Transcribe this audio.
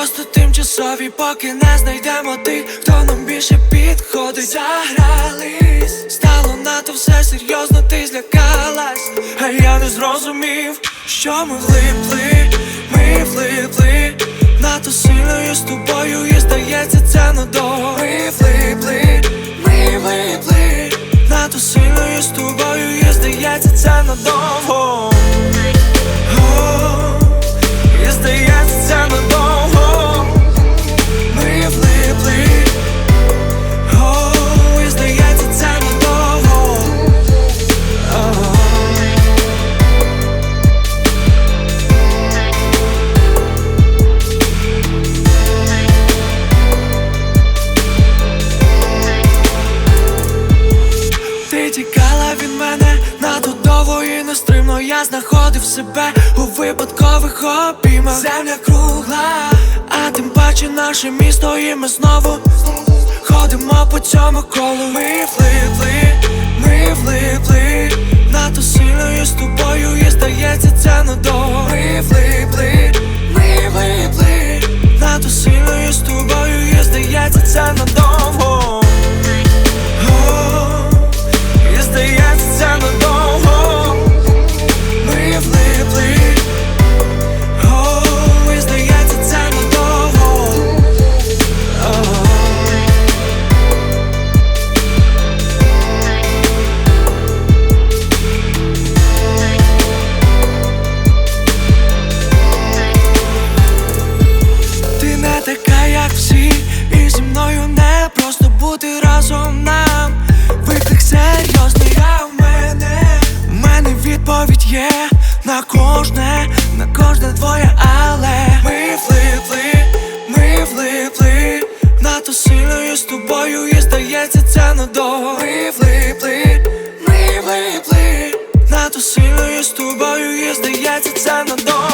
просто тимчасові, поки не знайдемо тих, хто нам більше підходить. Загрались, стало надто все серйозно, ти злякалась, а я не зрозумів, що ми влипли, ми влипли, надто сильно я з тобою, і здається, це надовго. Ми влипли, ми влипли, надто сильно я з тобою, і здається, це надовго довго і нестримно Я знаходив себе у випадкових обіймах. Земля кругла, а тим паче наше місто І ми знову ходимо по цьому колу. Ми влипли, ми влипли Надто сильно я з тобою і здається це надовго. Ми влипли, ми влипли Надто сильно я з тобою і здається це надовго кожне, на кожне твоє, але ми влипли, ми влипли, нато сильною з тобою, і здається, це надовго. Ми влипли, ми влипли, нато сильною з тобою, і здається, це надовго